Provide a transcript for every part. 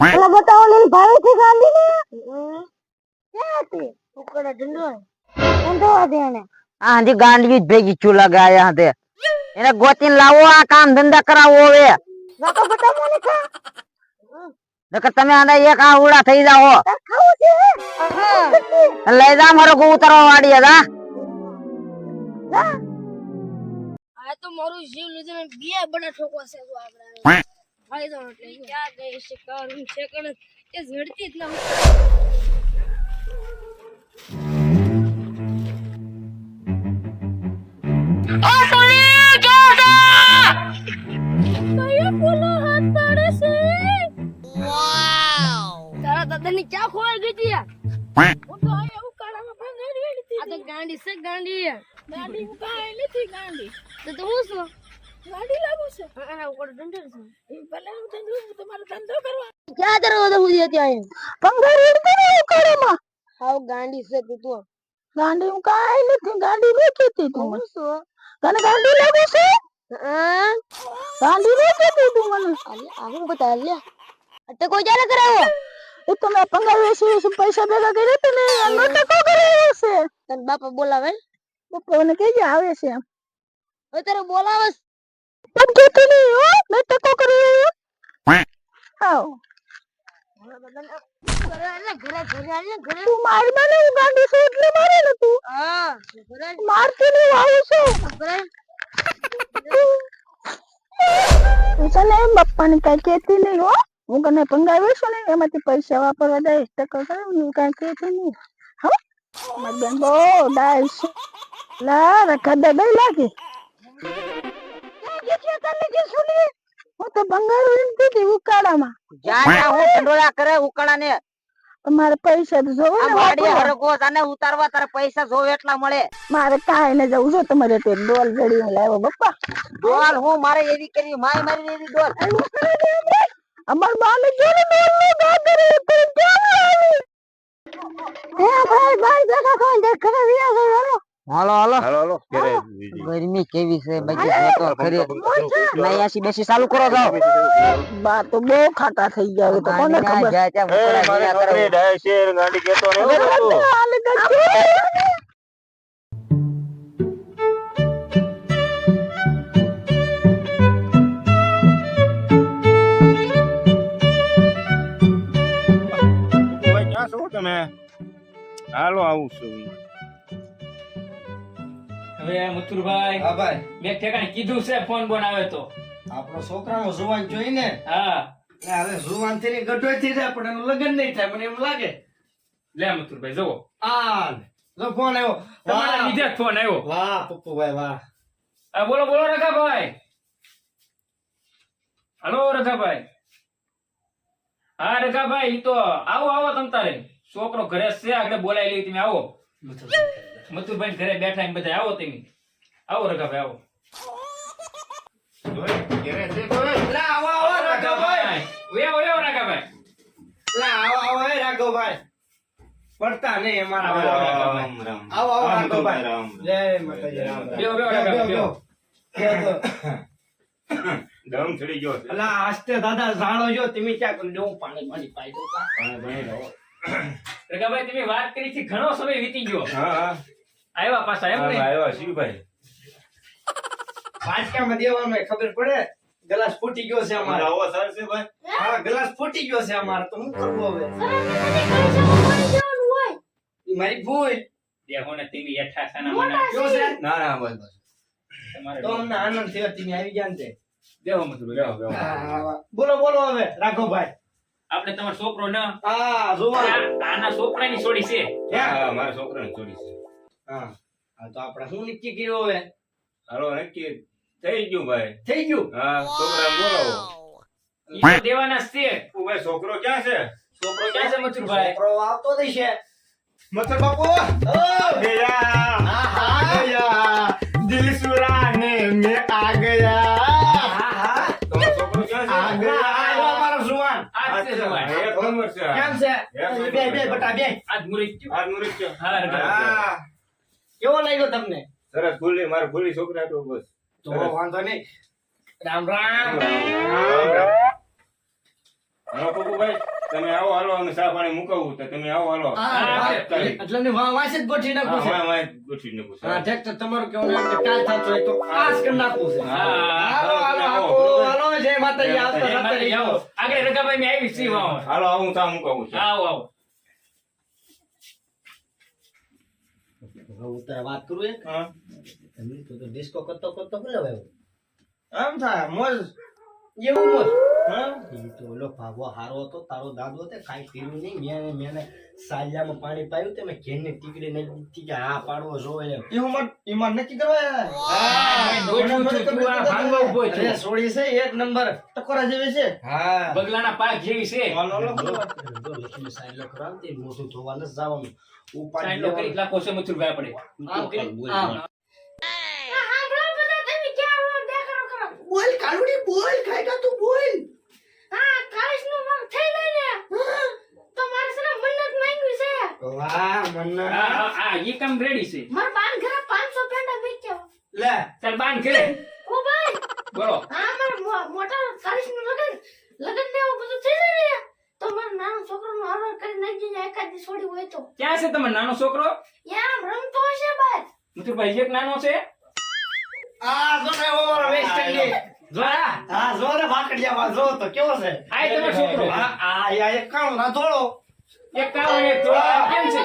પેલા બતાવો લીલી ભાવી થી ગાંધી ને ક્યાં હતી ઉકળે ઢંડો ઢંડો હતી એને આંધી ગાંડવી જ ભેગી ચૂલા ગયા તે એને ગોતીને લાવો આ કામ ધંધા કરાવો હવે નકો બતાવો ને ખા નકર તમે આના એક આ ઉડા થઈ જાઓ તાર ખાવું છે આહા લઈ જા મારો ગો ઉતરવા વાળી હતા આ તો મારું જીવ લીધું ને બે બડા ઠોકો છે તો આપણે એટલે ક્યાં ગઈ છે? કરું છે કણ એ ઝડતી ક્યાં ખોવાઈ ગઈ હતી હું તો ગાંડી છે ગાંડી. ગાંડી ઉકાળી નથી ગાંડી. તો તો હું શું? ગાંડી છે? છે. એ ભલે હું ધંધો તમારો ધંધો કરવા. ક્યાં તરફ વધુ હતી ત્યાં પંગારી ઉડતી ને ઉકળેમાં હાવ ગાંડી છે તું. તો ગાંડી હું કાંઈ નથી ગાંડી નહીં કહેતી તું મને. શું તને ગાંડી લાગે છે? હા. ગાંડી નહીં કહેતી તું મને. આ હું બતા લે અટે કોઈ ચાલે કરાવો? એ તો મેં વેચી પૈસા ભેગા કર્યા હતા ને એનો ટકો કર્યો છે? તને બાપા બોલાવે? પપ્પાને કહેજે આવે છે એમ. અત્યારે બોલાવે પણ કહેતી નહીં હો. મેં ટકો કર્યો આવ ઘરે આલે ઘરે ઘરે આલે ઘરે તું મારી મને હું ગાંડી છું એટલે મારે ને તું. હા ઘરે મારતી નહીં આવું છું. ઘરે તું ને કઈ કહેતી નહીં હો. હું કને પંગાવ્યો છું ને એમાંથી પૈસા વાપરવા દે ટકો કરે હું કઈ કહેતી નહીં. હો? મારી બેન બહુ ડાય છે. લા રખા દે લાગે? હું તો બંગાળ એમ કીધી ઉકાળામાં. જ્યાં જ્યાં હું ઢંડોળા કરે ઉકાળા મારે પૈસા તો જોવે ને વાડી હરગો તને ઉતારવા તારે પૈસા જોવે એટલા મળે. મારે કાંઈ ને જવું છે તમારે તે ડોલ જડી લાવ્યો પપ્પા ડોલ હું મારે એવી કરી માય મારી એવી ડોલ. અમાર બાને જોડે ડોલ નો ગાગર એ તો કેમ આવી હે ભાઈ ભાઈ દેખા કોણ દેખ કરે વિયા હાલો હાલો. હાલો હાલો. ગરમી કેવી છે? બધી તો ખરી. નહીં આસી બેસી ચાલુ કરો જાઓ બા તો બહુ ખાટા થઈ ગયા હવે તો કોને ખબર? જા જા મારે ઉકળા કરે. ડાય શેર ગાડી કેતો ને તમે? હાલો આવું છું હવે મથુરભાઈ હા ભાઈ. મેં ઠેકાણે કીધું છે ફોન બોન આવે તો. આપણો છોકરાનો જુવાન જોઈને? હા. હવે જુવાન થઈને ગઢો થઈ જાય પણ એનું લગ્ન નહીં થાય મને એમ લાગે. લે મથુરભાઈ જુઓ. આ જો ફોન આવ્યો. તમારા લીધે ફોન આવ્યો. વાહ પપ્પુભાઈ વાહ. હા બોલો બોલો રખાભાઈ હલો રખાભાઈ હા રખાભાઈ તો આવો આવો તમ તારે. છોકરો ઘરે છે આગળ બોલાવી લઈ તમે આવો. મથુરભાઈ. ઘરે બેઠા એમ બધા આવો તમે આવો રઘાભાઈ આવો? લા લા પડતા નહીં અમારા રામ, રામ. રાઘવભાઈ રામ. જય માતાજી રામ રામ. દમ ચડી ગયો. આસ્તે દાદા જાણો છો તમે ક્યાં કરી પાણી પાણી પાઈ દો કા? પાણી તમે વાત કરી છે ઘણો સમય વીતી ગયો હા, હા. આવ્યા પાછા એમ આવ્યા શિવભાઈ. વાટકામાં દેવાનું ખબર પડે? ગ્લાસ ફૂટી ગયો છે અમારો. આવો સર છે ભાઈ. હા ગ્લાસ ફૂટી ગયો છે અમારો તો હું કરવું હવે? મારી ભૂલ. દેહો ને તમે યઠા સાના મને. કયો છે? ના ના બસ બસ તો અમને આનંદ થયો તમે આવી ગયા ને દેવો. હા, હા. બોલો બોલો હવે રાઘવભાઈ આપણે તમારો છોકરો ન? હા જોવા. આના છોકરાની છોડી છે? હા, મારા છોકરાની છોડી છે. હા. તો આપણે શું નક્કી કર્યું હવે? હાલો નક્કી. થઈ ગયું ભાઈ. થઈ ગયું? હા છોકરા બોલાવો દેવાના છે. ઓ ભાઈ છોકરો ક્યાં છે? છોકરો ક્યાં છે મથુર ભાઈ છોકરો આવતો નહીં છે. મથુર બાપુ? ઓ ગયા હા હા દિલ સુરાને મે આ ગયા. કેમ છે? બે બે બટા બે. આજ મુરિત આજ મુરિત હા હા. કેવો લાગ્યો તમને? સરસ ભૂલી મારો ભૂલી છોકરા તો બસ. તો વાંધો નહીં. રામ રામ. રામ રામ. પપ્પુભાઈ તમે આવો હાલો અમે સા પાણી મુકાવું તો તમે આવો હાલો. હા, હા, હા. એટલે ને વા- વાંસી જ ગોઠી હા, નાખવું છે. વાય, ગોઠી ગોઠવી નાખું હા ઠીક તો તમારું કેવું લાગે કાલ થાતો હોય તો આ કરી નાખવું છે. હા, હાલો, હાલો, આવો, હાલો, જય માતાજી, આવતા માતાજી, આવો. આગળ રગાભાઈ મે આવી સી વાવ. હાલો હું સા મુકાવું છું. આવો આવો. હું તારે વાત કરું એક? હા. તો ડિસ્કો કરતો કરતો ભૂલે હવે આમ થાય મોજ. એવું મોજ હા? ઈ તો ઓલો ભાગો હારો હતો તારો દાદો હતો કાંઈ કર્યું નહીં. મેં મેં સાલિયામાં પાણી પાયું તે મેં ઘેરની ટીકડી નહીં દીધી કે હા પાડવો જો એમ. ગોઠવું છું, તું આ ભાંગવા ઊભો છો. અરે, સોડી છે એક નંબર. ટકોરા જેવી છે. હા. બગલાના પાક જેવી છે. કરાવતી, મોઢું ધોવા નથી જવાનું. ઉપાડી કરી લાખો છે મથુરભાઈ આપણે આમ કરી, બોલ, આમ. બોલ. હા બરો બધા તમે ક્યાં હો દેખાડો કરો બોલ કાળુડી બોલ કાંઈ તું બોલ. હા કાશનું મગ થઈ જાય ને તો મારે છે મન્નત માંગ્યું છે. વાહ મન્નત. આ ઈ કામ રેડી છે. માર બાન ઘરે 500 પેંડા વેચ્યો. લે. તાર બાન કરે ઓ ભાઈ બોલો. હા માર મોટા કાશનું લગન લગન ને એવું બધું થઈ જાય ને તો મારા નાનો છોકરો નો હારવાર કરી નાખી જાય એકાદ દી છોડી હોય તો. ક્યાં છે તમારો નાનો છોકરો? યા રમતો હશે બાર ભાઈ એક નાનો છે? આ જો ને ઓવર વેસ્ટ ઇન્ડિઝ જો હા જો ને ભાકડિયા જો તો કેવો છે? આ તમે તમારો છોકરો આ આ યા એક કાણો ના એક ને કેમ છે?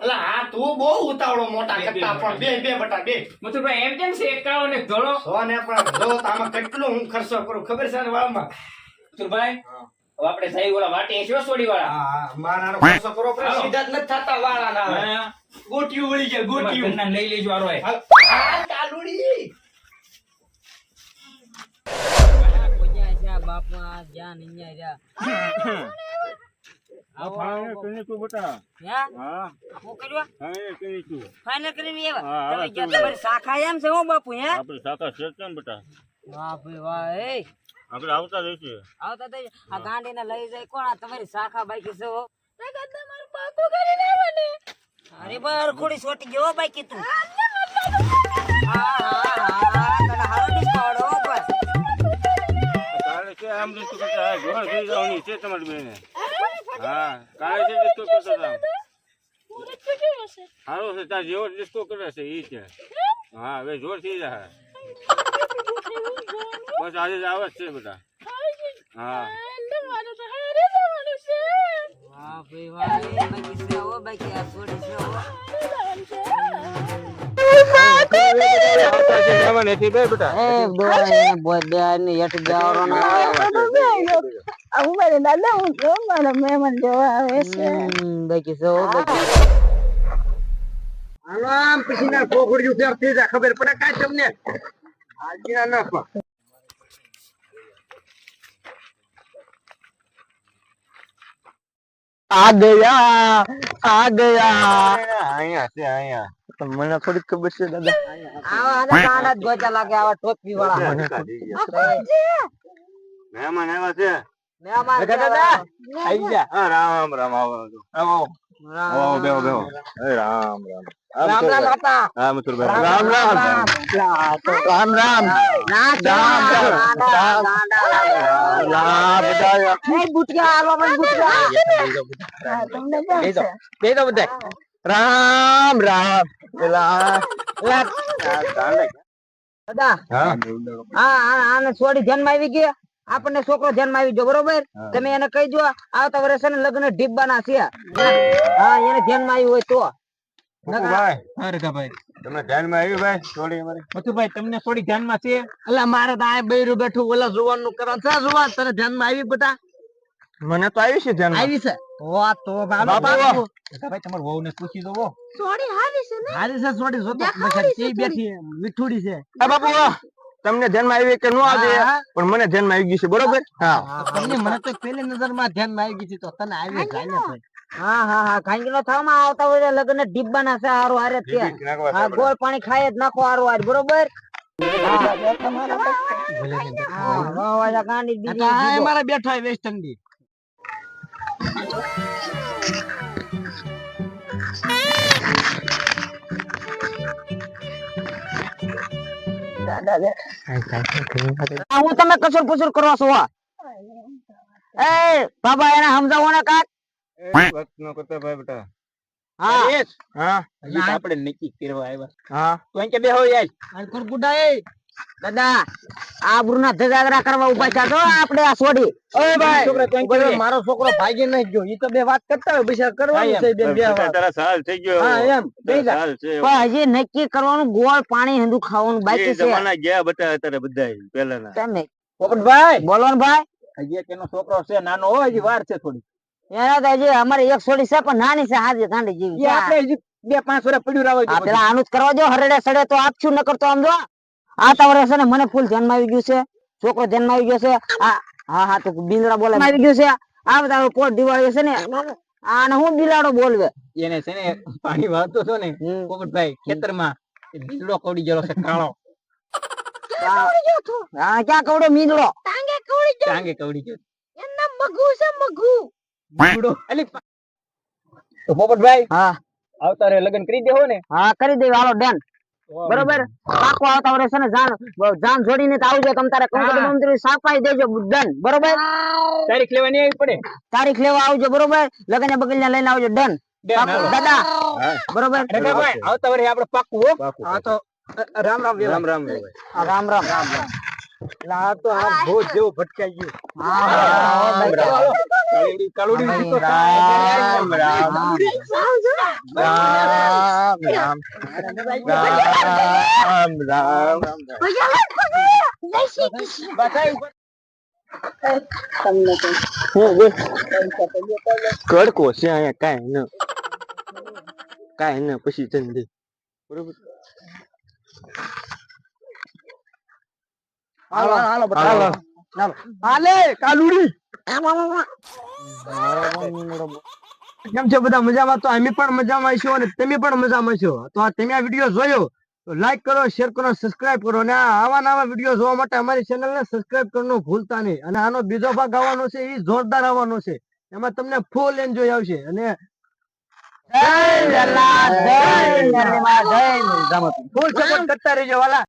મારું હા તું બહુ ઉતાવળો મોટા કરતા પણ બે. બે બટા બે. મથુરભાઈ એમ કેમ છે એક ને ધોળો? જો પણ જો આમાં કેટલો હું ખર્ચો કરું? ખબર છે ને વાળમાં મથુરભાઈ હવે આપણે વાટી છે સોડી વાળા હા હા ખર્ચો કરો પણ સીધા જ નથી થતા વાળા ના ગોટિયું વળી ગયા ગોટિયું. લઈ લેજો આરો હાલ. આ ફાળે કઈ તું બટા હા હા? એ કઈ તું ફાઇનલ કરીને હા, એવા? હા, તમે ગયા તમારી શાખા એમ છે હો બાપુ હે? આપણે શાખા છે કેમ બટા? વાહ ભાઈ વાહ એ આપણે આવતા રહીશું આવતા તો આ ગાંડીને લઈ જાય. કોણ આ તમારી શાખા બાકી છે હો? અરે બાર ખોડી છોટી ગયો બાકી તું. હા હા હા. આમ રીત કરતા હા જોર થઈ જવાની છે તમારી બેને. હા કાલે છે ડિસ્કો કરતા હતા સારું છે તાર જેવો ડિસ્કો કરે છે ઈ છે. હા? હવે જોર થઈ જાય બસ આજે જ આવે છે બધા. હા. વાહ ભાઈ વાહ એ બાકી છે. હો બાકી આ છોડી છે હો. આમ પછી ના ખોખડિયું ફેરતી જાય ખબર પડે કાંઈ તમને આજના ના પણ આ ગયા આ ગયા અહીંયા છે અહીંયા મને થોડી ખબર છે દાદા. આવા આવા કાંડા જ ગોચા લાગે આવા ટોપી વાળા. મહેમાન આવ્યા છે. મહેમાન દાદા, કેવા? આઈ હા રામ રામ આવો આવો. આવો. રામ આવો રામ બેહો બેહો. એ રામ રામ. રામ રામ હતા હા મથુરભાઈ રામ રામ રામ. રામ ના ગાંડા, ગાંડા, ગાંડા. રામ બધાય એ બુટિયા આલો મને બુટિયા હા, તમને કેમ છે? બે તો બધા રામ રામ. એલા દાદા હા. આને છોડી ધ્યાનમાં આવી ગયા. આપણને છોકરો ધ્યાનમાં આવી ગયો બરોબર? તમે એને કહી દો આવતા વર્ષે ને લગ્ન ઢીબવાના છે. હા એને ધ્યાનમાં આવ્યું હોય તો. તમને આવ્યું તમને થોડી ધ્યાનમાં છે? એટલે મારે તો આ બૈરું બેઠું ઓલા જુવાનનું છે જુવાન? તને ધ્યાનમાં આવી બેટા મને તો આવી છે ધ્યાન આવી છે? વાહ તો બાબા. બાપુ રઘાભાઈ વહુ ને પૂછી દો સોડી હારી છે ને? હારી છે સોડી જોતો છે બેઠી મીઠુડી છે. આ બાપુ તમને ધ્યાનમાં આવી કે ન આવે? પણ મને ધ્યાનમાં આવી ગઈ છે બરોબર? હા. તમને મને તો પેલી નજરમાં ધ્યાનમાં આવી ગઈ છે તો તને આવી જાય ને ભાઈ. હા હા હા ખાઈ નો થામાં આવતા હોય લગ્ન ના છે હારું હારે છે હા ગોળ પાણી ખાય જ નાખો હારું હાર બરોબર? હા વાહ વાહ ગાંડી એટલે બીજી આ બીજો. અમારા બેઠા હોય વેસ્ટ ઇન્ડિઝ આ હું તમે કસુર પુસૂર કરો છો એ બાબા એને સમજાવો ને કાક. એ વાત ન કરતા ભાઈ બેટા. હા. હા આપણે નક્કી કરવા આવ્યા. હા. તો કે બેહો યાર. દાદા આબરૂના ધજાગરા કરવા ઊભા છે? તો આપણે આ છોડી ઓય ભાઈ મારો છોકરો ભાગી નહીં ગયો. ઈ તો બે વાત કરતા હોય બિચારા કરવાનું છે બેન બે વાત. તારા સાલ થઈ ગયો. હા એમ. સાલ છે. પણ હજી નક્કી કરવાનું ગોળ પાણી હંધું ખાવાનું બાકી છે. જમાના ગયા બટા અત્યારે બધા પેલાના તમે પોપટભાઈ બોલો ને ભાઈ. હજી કેનો છોકરો છે નાનો હોય હજી વાર છે થોડી. એના તો હજી અમારે એક છોડી છે પણ નાની છે હાજી ગાંડી જેવી. આપણે હજી બે પાંચ વર્ષ પડ્યું રાવ આ પેલા આનું જ કરવા દો હરડે સડે તો આપશું ન કરતો આમ જો. આ તવરે છે ને મને ફૂલ ધ્યાનમાં આવી ગયું છે. છોકરો ધ્યાનમાં આવી ગયો છે. આ હા હા તો બિંદડા બોલે આવી ગયું છે. આ બધા કોટ દિવાળી છે ને આને હું બિલાડો બોલવે? એને છે ને પાણી વાળતો છો ને કોકટભાઈ ખેતરમાં એ કોડી કવડી છે કાળો. હા. ક્યાં કવડો? મીંદડો. ટાંગે કવડી ગયો. એના મગુ છે મગુ. મીંદડો. અલી તો પોપટભાઈ હા. આવતારે લગન લગ્ન કરી દેવો ને. હા કરી દેવી હાલો ડન. બરોબર? પાકો આવતા વર્ષે છે ને જાણ જાણ જોડીને તો આવજો તમ તારે કંકોત્રી સાપાઈ દેજો ડન. બરોબર? તારીખ લેવાની આવી પડે? તારીખ લેવા આવજો બરોબર? લગન બગલ ને લઈને આવજો ડન. દાદા. બરોબર? આવતા વર્ષે આપણે પાકું, હા. તો રામ રામ રામ રામ રામ રામ રામ. રામ એટલે આ તો આ ભોજ જેવું ભટકાઈ ગયું હા, હા, ચાલો, હાલો. કાલુડી કાલુડી રામ, ઊભી તો રામ, થાય. રામ, રામ રામ રામ રામ બધાય ઉપર કડકો છે અહીંયા કાંઈ ન કાંઈ ન પછી જલ્દી બરોબર હાલો હાલો. હાલો હાલો. હાલો. કાલુડી. કેમ છો બધા? મજામાં? તો અમે પણ મજામાં છો અને તમે પણ મજામાં છો. તો આ તમે આ વીડિયો જોયો તો લાઈક કરો શેર કરો સબસ્ક્રાઇબ કરો. અને આવા નવા વીડિયો જોવા માટે અમારી ચેનલ ને સબસ્ક્રાઇબ કરવાનું ભૂલતા નહીં. અને આનો બીજો ભાગ આવવાનો છે એ જોરદાર આવવાનો છે. એમાં તમને ફૂલ એન્જોય આવશે. અને. ફૂલ સપોર્ટ કરતા રહેજો વાલા.